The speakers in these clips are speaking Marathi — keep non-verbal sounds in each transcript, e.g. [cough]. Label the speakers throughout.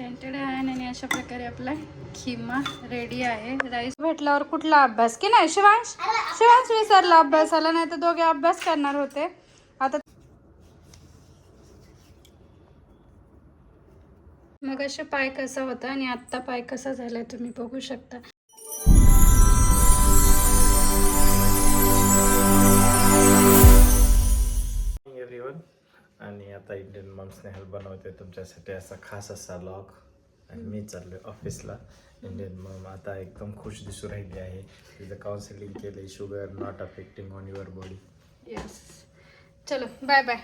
Speaker 1: टेंटेड आहे आणि अशा प्रकारे आपला खिमा रेडी आहे. राईस भेटल्यावर कुठला अभ्यास? की नाही शिवांश? शिवांश विसरला अभ्यासाला नाही तर दोघे अभ्यास करणार होते. आता मग असे पाय कसा होता आणि आत्ता पाय कसा झालाय तुम्ही बघू शकता.
Speaker 2: आणि आता इंडियन मॉम स्नेहल बनवते तुमच्यासाठी असा खास असा लॉक. आणि मी चाललोय ऑफिसला. इंडियन मॉम आता एकदम खुश दिसू राहिली आहे. तिचं काउन्सिलिंग केले sugar not affecting on your body
Speaker 1: yes चलो बाय बाय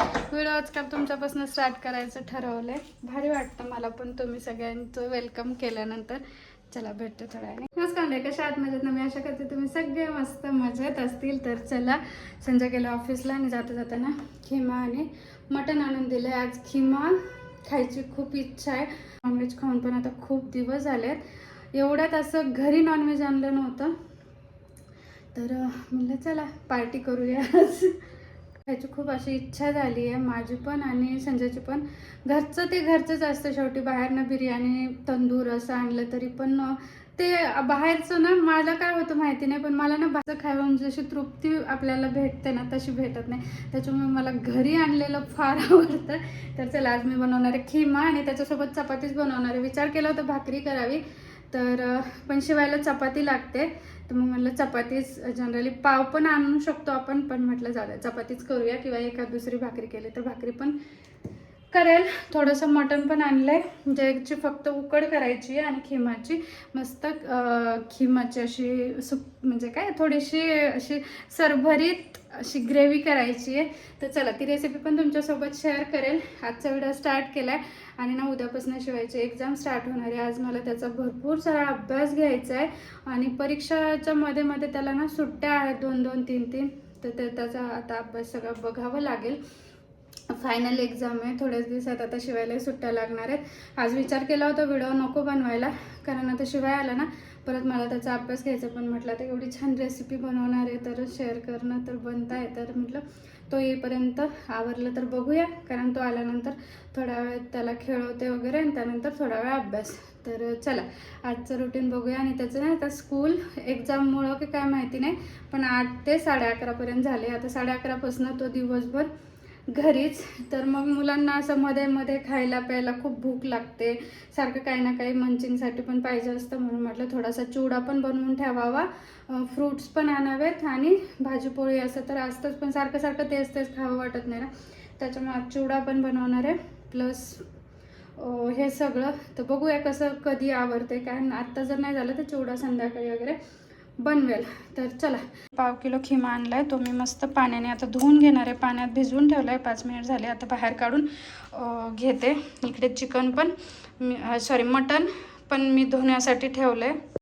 Speaker 1: व्हिडिओ आजकाल तुमच्यापासून स्टार्ट करायचं ठरवलंय. भारी वाटतं मला पण तुम्ही सगळ्यांचं वेलकम केल्यानंतर. चला भेटतो थोड्या नमस्कार म्हणजे कशा आत मजेत ना? मी अशा करते तुम्ही सगळे मस्त मजेत असतील. तर चला संजय गेलो ऑफिसला आणि जाता जाताना खिमा आणि मटण आणून दिलं आज खिमा खायची खूप इच्छा आहे. नॉनव्हेज खाऊन पण आता खूप दिवस झालेत. एवढ्यात असं घरी नॉनव्हेज आणलं नव्हतं. तर म्हणलं चला पार्टी करूया आज. खायची खूप अशी इच्छा झाली आहे. माझी पण आणि संजयची पण. घरचं ते घरचंच असतं शेवटी. बाहेरनं बिर्याणी तंदूर असं आणलं तरी पण ते बाहेरचं ना मला काय होतं माहिती नाही पण मला ना बाहेरचं म्हणजे जशी तृप्ती आपल्याला भेटते ना तशी भेटत नाही. त्याच्यामुळे मला घरी आणलेलं फार [laughs] आवडतं. तर चला आज मी बनवणार आहे खिमा आणि त्याच्यासोबत चपातीच बनवणारे विचार केला होता भाकरी करावी तर पण शिवायला चपाती लागते. तर मग म्हटलं चपातीच जनरली पाव पण आणू शकतो आपण पण म्हटलं झालं चपातीच करूया किंवा एखाद दुसरी भाकरी केली तर भाकरी पण करेल. थोडंसं मटण पण आणलं आहे ज्याची फक्त उकड करायची आहे आणि खिमाची मस्त खिमाची अशी सुप म्हणजे काय थोडीशी अशी सरभरीत अशी ग्रेव्ही करायची आहे. तर चला ती रेसिपी पण तुमच्यासोबत शेअर करेल. आजचा व्हिडिओ स्टार्ट केला आहे आणि ना उद्यापासून शिवायची एक्झाम स्टार्ट होणार आहे. आज मला त्याचा भरपूर सारा अभ्यास घ्यायचा आहे. आणि परीक्षाच्या मध्ये मध्ये त्याला ना सुट्ट्या आहेत दोन दोन तीन तीन. तर ते त्याचा आता अभ्यास सगळं बघावं लागेल. फायनल एक्झाम आहे. थोड्याच दिवसात आता शिवायला सुट्ट्या लागणार आहेत. आज विचार केला होता व्हिडिओ नको बनवायला. कारण आता शिवाय आला ना परत मला त्याचा अभ्यास घ्यायचा पण म्हटलं तर एवढी छान रेसिपी बनवणार आहे तर शेअर करणं तर बनत आहे तर म्हटलं तो येईपर्यंत आवरलं तर बघूया. कारण तो आल्यानंतर थोडा वेळ त्याला खेळवते वगैरे आणि त्यानंतर थोडा वेळ अभ्यास. तर चला आजचं रुटीन बघूया. आणि त्याचं नाही आता स्कूल एक्झाममुळं की काय माहिती नाही पण आठ ते साडे अकरापर्यंत झाले. आता साडे अकरापासून तो दिवसभर घरीच. तर मग मुलांना असं मध्ये मध्ये खायला प्यायला खूप भूक लागते. सारखं काही ना काही मंचिंगसाठी पण पाहिजे असतं म्हणून म्हटलं थोडासा चिवडा पण बनवून ठेवावा. फ्रूट्स पण आणावेत आणि भाजीपोळी असं तर असतंच पण सारखं सारखं तेच तेच खावं वाटत नाही ना. त्याच्यामुळे आज चिवडा पण बनवणार आहे. प्लस हे सगळं. तर बघूया कसं कधी आवडते कारण आत्ता जर नाही झालं तर चिवडा संध्याकाळी वगैरे. बनवेल. तर चला. पाव किलो खिमा आणला आहे तो मी मस्त पाण्याने आता धुवून घेणार आहे. पाण्यात भिजवून ठेवला आहे पाच मिनिट झाले आता बाहेर काढून घेते. इकडे चिकन पण मी सॉरी मटन पण मी धुण्यासाठी ठेवलं आहे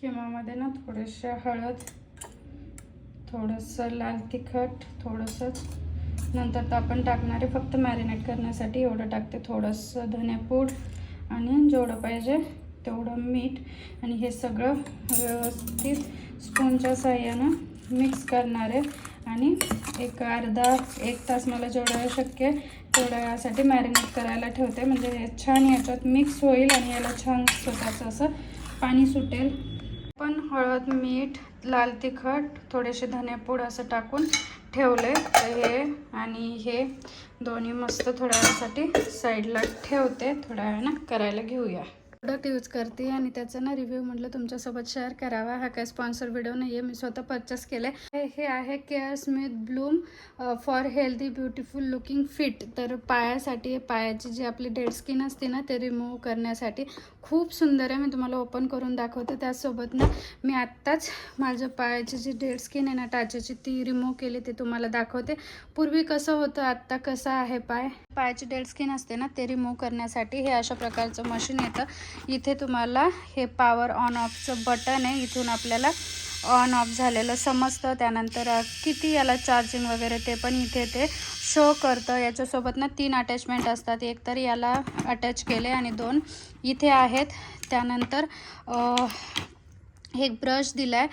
Speaker 1: खिमामध्ये ना थोडेसे हळद थोडंसं लाल तिखट थोडंसंच नंतर तर आपण टाकणार आहे फक्त मॅरिनेट करण्यासाठी एवढं टाकते. थोडंसं धनेपूड आणि जेवढं पाहिजे तेवढं मीठ. आणि हे सगळं व्यवस्थित स्पूनच्या साह्यानं मिक्स करणार. आहे आणि एक अर्धा एक तास मला जेवढं शक्य आहे तेवढ्या यासाठी मॅरिनेट करायला ठेवते. म्हणजे हे छान याच्यात मिक्स होईल आणि याला छान स्वतःचं असं पाणी सुटेल. पण हळद मीठ लाल तिखट थोडेसे धनेपूड असं टाकून ठेवले. तर हे आणि हे दोन्ही मस्त थोड्या वेळासाठी साईडला ठेवते. थोड्या वेळानं करायला घेऊया. प्रोडक्ट यूज करते आणि त्याचा ना रिव्ह्यू म्हटलं तुमच्यासोबत शेअर करावा. हा काय स्पॉन्सर व्हिडिओ नाही आहे मी स्वतः परचेस केलं आहे हे आहे Care Smith Bloom for healthy beautiful looking fit तर पायासाठी पायाची जी आपली डेड स्किन असते ना ते रिमूव्ह करण्यासाठी खूप सुंदर आहे. मी तुम्हाला ओपन करून दाखवते. त्याचसोबत ना मी आत्ताच माझ्या पायाची जी डेड स्किन आहे ना टाचेची ती रिमूव्ह केली ते तुम्हाला दाखवते. पूर्वी कसं होतं आत्ता कसं आहे पाय? पायाची डेड स्किन असते ना ते रिमूव्ह करण्यासाठी हे अशा प्रकारचं मशीन येतं. इथे तुम्हाला हे पॉवर ऑन ऑफचं बटन आहे. इथून आपल्याला ऑन ऑफ झालेलं समजतं. त्यानंतर किती याला चार्जिंग वगैरे ते पण इथे ते शो करतं. याच्यासोबत ना तीन अटॅचमेंट असतात. एक तर याला अटॅच केले आणि दोन इथे आहेत. त्यानंतर हे एक ब्रश दिलाय.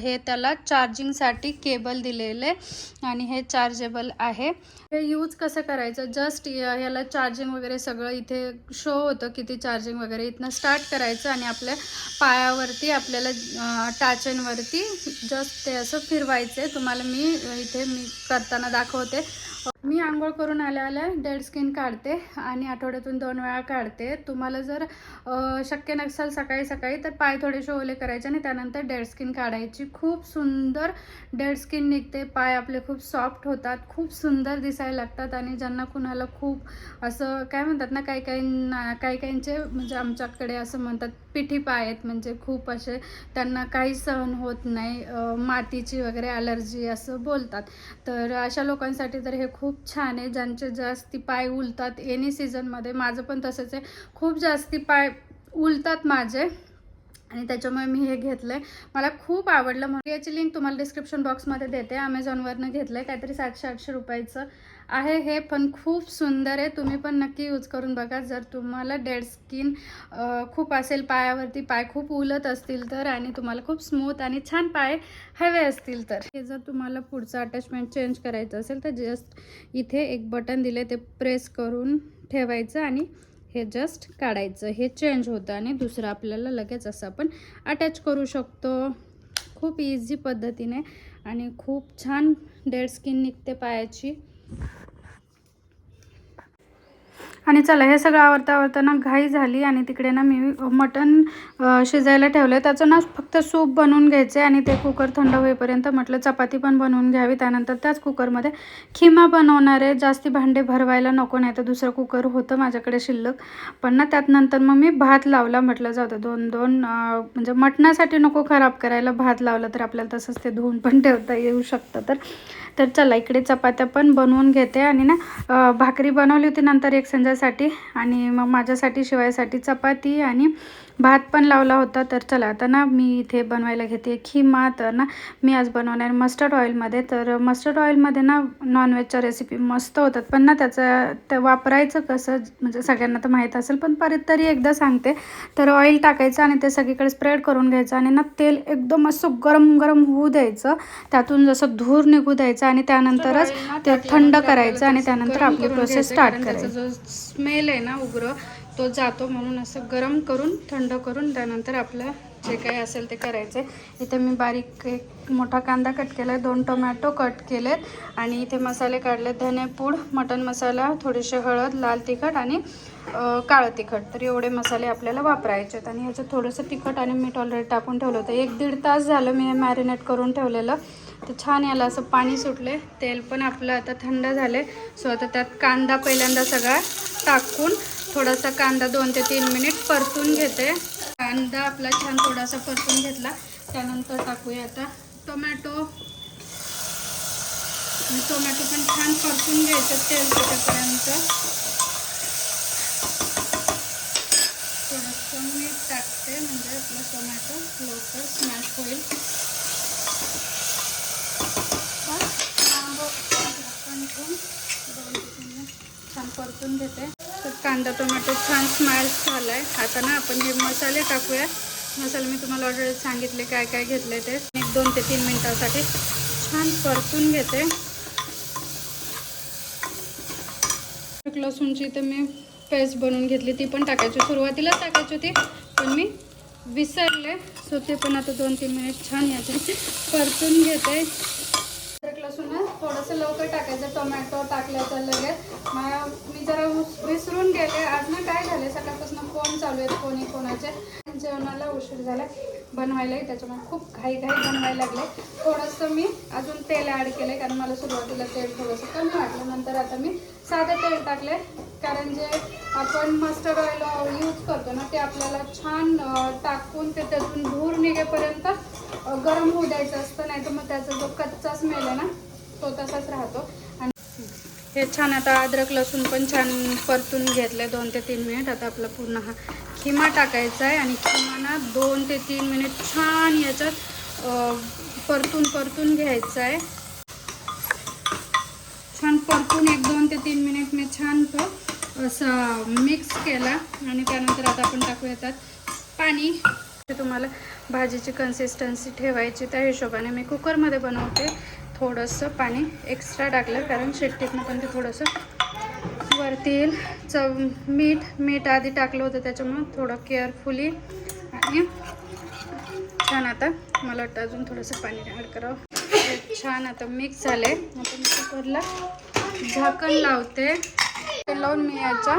Speaker 1: हे त्याला चार्जिंगसाठी केबल दिलेले आणि हे चार्जेबल आहे. हे यूज कसं करायचं? जस्ट ह्याला चार्जिंग वगैरे सगळं इथे शो होतं किती चार्जिंग वगैरे इथनं स्टार्ट करायचं आणि आपल्या पायावरती आपल्याला टाचेंवरती जस्ट ते असं फिरवायचं आहे तुम्हाला मी इथे मी करताना दाखवते. मी आंघोळ करून आल्या आल्या डेड स्किन काढते आणि आठवड्यातून दोन वेळा काढते. तुम्हाला जर शक्य नसेल सकाळी सकाळी तर पाय थोडेसे ओले करायचे आणि त्यानंतर डेड स्किन काढायची. खूप सुंदर डेड स्किन निघते. पाय आपले खूप सॉफ्ट होतात खूप सुंदर दिसायला लागतात आणि ज्यांना कुणाला खूप असं काय म्हणतात ना काही काही काही काहींचे म्हणजे आमच्याकडे असं म्हणतात पिठी पाय आहेत. म्हणजे खूप असे त्यांना काही सहन होत नाही. मातीची वगैरे ॲलर्जी असं बोलतात. तर अशा लोकांसाठी तर हे खूप छान आहे. ज्यांचे जास्ती पाय उलतात एनी सीझनमध्ये माझं पण तसंच आहे. खूप जास्ती पाय उलतात माझे. आणि त्याच्यामुळे मी हे घेतलं आहे मला खूप आवडलं. म्हणून याची लिंक तुम्हाला डिस्क्रिप्शन बॉक्समध्ये देते. अमेझॉनवरनं घेतलं आहे काहीतरी सातशे आठशे रुपयाचं. आहे हे पण खूप सुंदर आहे. तुम्ही पण नक्की यूज करून बघा. जर तुम्हाला डेड स्किन खूप असेल पायावरती पाय खूप उलत असतील तर आणि तुम्हाला खूप स्मूथ आणि छान पाय हवे असतील तर. हे जर तुम्हाला पुढचं अटॅचमेंट चेंज करायचं असेल तर जस्ट इथे एक बटन दिले ते प्रेस करून ठेवायचं आणि हे जस्ट काढायचं. हे चेंज होतं आणि दुसरं आपल्याला लगेच असं आपण अटॅच करू शकतो. खूप इझी पद्धतीने आणि खूप छान डेड स्किन निघते पायाची. आणि चला हे सगळं आवरता आवरता ना घाई झाली आणि तिकडे ना मी मटण शिजायला ठेवलं आहे त्याचं ना फक्त सूप बनवून घ्यायचं आहे आणि ते कुकर थंड होईपर्यंत म्हटलं चपाती पण बनवून घ्यावी. त्यानंतर त्याच कुकरमध्ये खिमा बनवणार आहे. जास्ती भांडे भरवायला नको नाही तर दुसरं कुकर होतं माझ्याकडे शिल्लक. पण ना त्यात नंतर मग मी भात लावला म्हटलं जातं दोन दोन म्हणजे मटणासाठी नको खराब करायला. भात लावला तर आपल्याला तसंच ते धुवून पण ठेवता येऊ शकतं. तर तर चला इकडे चपात्या पण बनवून घेते आणि ना भाकरी बनवली होती नंतर एक संजासाठी आणि मग माझ्यासाठी शिवायसाठी चपाती आणि भात पण लावला होता तर चला आता ना मी इथे बनवायला घेते खिमा. तर ना मी आज बनवणार मस्टर्ड ऑइलमध्ये तर मस्टर्ड ऑइलमध्ये ना नॉनव्हेजच्या रेसिपी मस्त होतात. पण ना त्याचं ते वापरायचं कसं म्हणजे सगळ्यांना तर माहीत असेल पण परत तरी एकदा सांगते. तर ऑइल टाकायचं आणि ते सगळीकडे स्प्रेड करून घ्यायचं आणि ना तेल एकदम असं गरम गरम होऊ द्यायचं. त्यातून जसं धूर निघू द्यायचं आणि त्यानंतरच ते थंड करायचं आणि त्यानंतर आपली प्रोसेस स्टार्ट करायची. जो स्मेल आहे ना उग्र तो जातो म्हणून असं गरम करून थंड करून त्यानंतर आपलं जे काही असेल ते करायचं आहे इथे मी बारीक एक मोठा कांदा कट केला आहे दोन टोमॅटो कट केलेत आणि इथे मसाले काढले धनेपूड मटन मसाला थोडेसे हळद लाल तिखट आणि काळं तिखट. तर एवढे मसाले आपल्याला वापरायचे आहेत आणि ह्याचं थोडंसं तिखट आणि मीठ ऑलरेडी टाकून ठेवलं होतं. एक दीड तास झालं मी हे मॅरिनेट करून ठेवलेलं. तर छान याला असं पाणी सुटले तेल पण आपलं आता थंड झाले सो आता त्यात कांदा पहिल्यांदा सगळा टाकून थोडासा कांदा दोन ते तीन मिनिट परतून घेते. कांदा आपला छान थोडासा परतून घेतला. त्यानंतर टाकूया आता टोमॅटो. टोमॅटो पण छान परतून घ्यायचं तेल त्याच्यापर्यंत. थोडंसं मीठ टाकते म्हणजे आपलं टोमॅटो लवकर स्मॅश होईल. पण छान परतून घेते. कांदा टोमॅटो छान स्मॅश झाला आहे आता ना आपण हे मसाले टाकूया मसाले मी तुम्हाला ऑलरेडी सांगितले काय काय घेतले ते. एक दोन ते तीन मिनटासाठी छान परतून घेते. लसूणची तर मी पेस्ट बनवून घेतली ती पण टाकायची सुरुवातीला टाकायची होती पण मी विसरले. सो ते पण आता दोन तीन मिनिट छान याचे परतून घेते. थोडंसं लवकर टाकायचं टोमॅटो टाकल्याचं लगेच. मग मी जरा विसरून गेले. आज ना काय झाले सकाळपासून फोन चालू आहेत कोणी कोणाचे. जेवणाला उशीर झाला बनवायलाही त्याच्यामुळे खूप घाई घाई बनवायला लागले. थोडंसं मी अजून तेल ॲड केले कारण मला सुरुवातीला तेल थोडंसं कमी वाटलं. नंतर आता मी साधं तेल टाकले कारण जे आपण मस्टर्ड ऑइल यूज करतो ना ते आपल्याला छान टाकून ते त्यातून धूर निघेपर्यंत गरम होऊ द्यायचं असतं. नाही तर मग त्याचा जो कच्चा स्मेल आहे ना तो तसाच राहतो. आणि हे छान आता अद्रक लसूण पण छान परतून घेतले दोन ते तीन मिनिट. आता आपला पूर्ण हा खिमा टाकायचा आहे आणि खिमाना दोन ते तीन मिनिट छान याच्यात परतून परतून घ्यायचा आहे. छान परतून एक दोन ते तीन मिनिट मी छान तो असं मिक्स केला आणि त्यानंतर आता आपण टाकू येतात पाणी. तुम्हाला भाजीची कन्सिस्टन्सी ठेवायची त्या हिशोबाने मी कुकरमध्ये बनवते. थोडंसं पाणी एक्स्ट्रा टाकलं कारण शेट्टीतनं पण ते थोडंसं वरती येईल. चव मीठ मीठ आधी टाकलं होतं त्याच्यामुळं थोडं केअरफुली आणि छान आता मला वाटतं अजून थोडंसं पाणी ॲड करावं. छान आता मिक्स झाले आता मी कुकरला झाकण लावते. ते लावून मी याच्या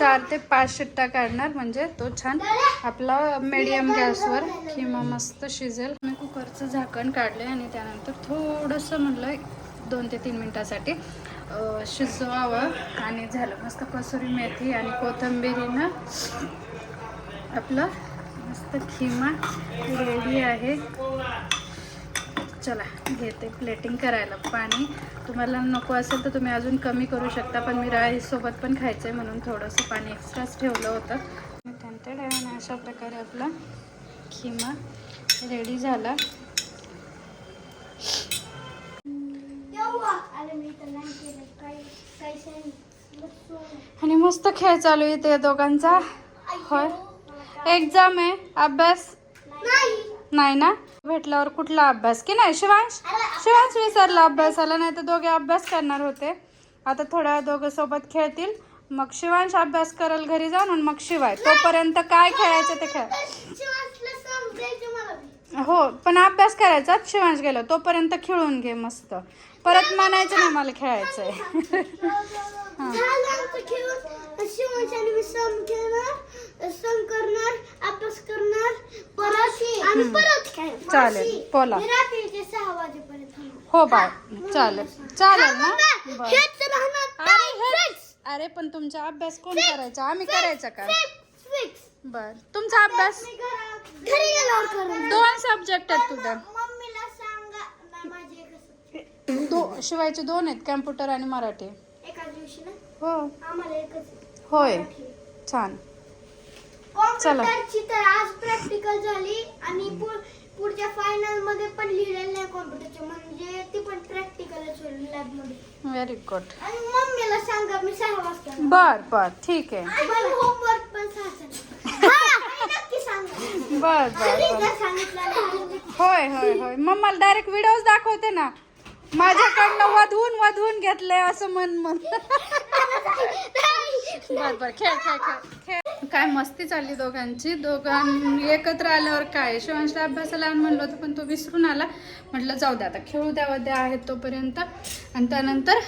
Speaker 1: चार ते पाच शिट्ट्या काढणार म्हणजे तो छान आपला मीडियम गॅसवर किंवा मस्त शिजेल. मी कुकरचं झाकण काढले आणि त्यानंतर थोडंसं म्हणलं दोन ते तीन मिनटासाठी शिजवावं. आणि झालं मस्त कसुरी मेथी आणि कोथिंबिरीनं आपलं मस्त खिमा रेडी आहे. चला घेते प्लेटिंग करायला. पाणी तुम्हाला नको असेल तर तुम्ही अजून कमी करू शकता पण मी राईससोबत पण खायचं आहे म्हणून थोडंसं पाणी एक्स्ट्राच ठेवलं होतं. मी त्यानंतर अशा प्रकारे आपला खिमा रेडी झाला. आणि मस्त खेळ चालू आहे ते दोघांचा. होय. एक्झाम आहे. अभ्यास? नाही ना? भेटल्यावर कुठला अभ्यास? की नाही शिवांश? शिवांश विसरला अभ्यासाला नाही तर दोघे अभ्यास करणार होते. आता थोड्या दोघं सोबत खेळतील. मग शिवांश अभ्यास करेल घरी जाऊन आणि मग शिवाय. तोपर्यंत काय खेळायचं ते खेळ. हो पण अभ्यास करायचा शिवांश गेलो तोपर्यंत खेळून घे मस्त. परत म्हणायचं नाही मला खेळायचंय. चालेल बोला. हो बाय चालेल. चालेल ना? अरे पण तुमचा अभ्यास कोण करायचा? आम्ही करायचा का? बर. तुमचा अभ्यास
Speaker 3: मी घरा- घरी गेल्यावर करेन.
Speaker 1: दोन सब्जेक्ट आहेत तुझ्या.
Speaker 3: मम्मीला सांगा. नाही माझी एकच
Speaker 1: दो शिवायचे दोन आहेत कॅम्प्युटर आणि मराठी.
Speaker 3: एका दिवशी ना?
Speaker 1: हो.
Speaker 3: आम्हाला एकच आहे.
Speaker 1: होय. छान.
Speaker 3: कॉम्प्युटरची तर आज प्रॅक्टिकल झाली आणि पु- पुढच्या फायनलमध्ये पण लिहिलेलं नाही कॉम्प्युटरचे. म्हणजे ती पण प्रॅक्टिकलच होईल लॅबमध्ये.
Speaker 1: व्हेरी गुड
Speaker 3: आणि मम्मीला सांगा मी सहा वाजता.
Speaker 1: बर बर. ठीक आहे.
Speaker 3: होमवर्क पण हा, सांगा
Speaker 1: बर बर
Speaker 3: नाही,
Speaker 1: होय होय होय. मग मला डायरेक्ट व्हिडिओज दाखवते ना. माझ्याकडनं वधवून वधवून घेतलंय असं मन मन बर बर खेळ खेळ खेळ. खेळ. काय मस्ती चालली दोघांची. दोघां एकत्र आल्यावर काय? शिवांशला अभ्यासाला आण म्हणलं होतं पण तो विसरून आला. म्हटलं जाऊ दे आता खेळू द्या द्या आहेत तोपर्यंत. आणि त्यानंतर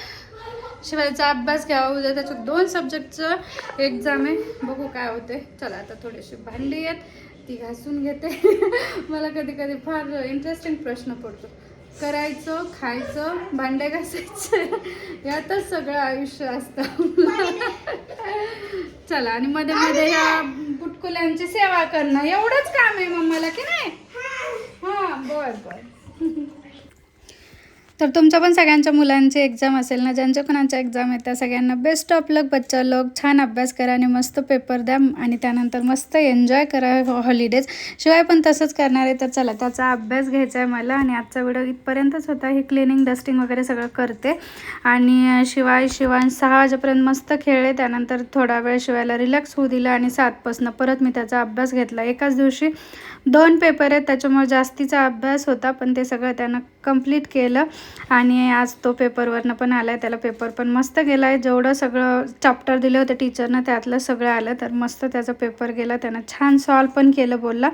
Speaker 1: शिवायचा अभ्यास घ्यावा. उद्या त्याच्यात दोन सब्जेक्टचं एक्झाम आहे. बघू काय होते चला आता थोडीशी भांडी आहेत. ती घासून घेते. [laughs] मला कधी कधी फार इंटरेस्टिंग प्रश्न पडतो. करायचं खायचं भांडे घासायचं. [laughs] यातच सगळं आयुष्य असतं. [laughs] चला आणि मध्ये मध्ये ह्या बुटकुल्यांची सेवा करणं एवढंच काम आहे मम्माला की नाही? हा बर बर. तर तुमच्या पण सगळ्यांच्या मुलांची एक्झाम असेल ना ज्यांच्या कोणाच्या एक्झाम आहेत त्या सगळ्यांना बेस्ट ऑफ लक बच्चा लोक छान अभ्यास करा आणि मस्त पेपर द्या आणि त्यानंतर मस्त एन्जॉय करा हॉलिडेज शिवाय पण तसंच करणार आहे तर चला त्याचा अभ्यास घ्यायचा आहे मला आणि आजचा व्हिडिओ इथपर्यंतच होता. ही क्लिनिंग डस्टिंग वगैरे सगळं करते. आणि शिवाय शिवाय सहा वाजेपर्यंत मस्त खेळले त्यानंतर थोडा वेळ शिवायला रिलॅक्स होऊ दिला आणि सातपासनं परत मी त्याचा अभ्यास घेतला. एकाच दिवशी दोन पेपर आहेत त्याच्यामुळे जास्तीचा अभ्यास होता पण ते सगळं त्यानं कंप्लीट केलं. आणि आज तो पेपरवरनं पण आला आहे त्याला पेपर पण मस्त गेला आहे जेवढं सगळं चॅप्टर दिलं होतं टीचरनं त्यातलं सगळं आलं. तर मस्त त्याचा पेपर गेला. त्यानं छान सॉल्व पण केलं बोलला.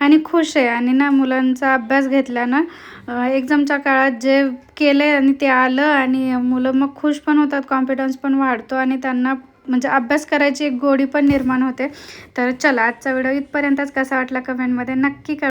Speaker 1: आणि खुश आहे. आणि ना मुलांचा अभ्यास घेतल्यानं एक्झामच्या काळात जे केलं आहे आणि ते आलं आणि मुलं मग खुश पण होतात कॉन्फिडन्स पण वाढतो आणि त्यांना म्हणजे अभ्यास करायची एक गोडी पण निर्माण होते. तर चला आजचा व्हिडिओ इथपर्यंतच कसा वाटला कमेंटमध्ये नक्की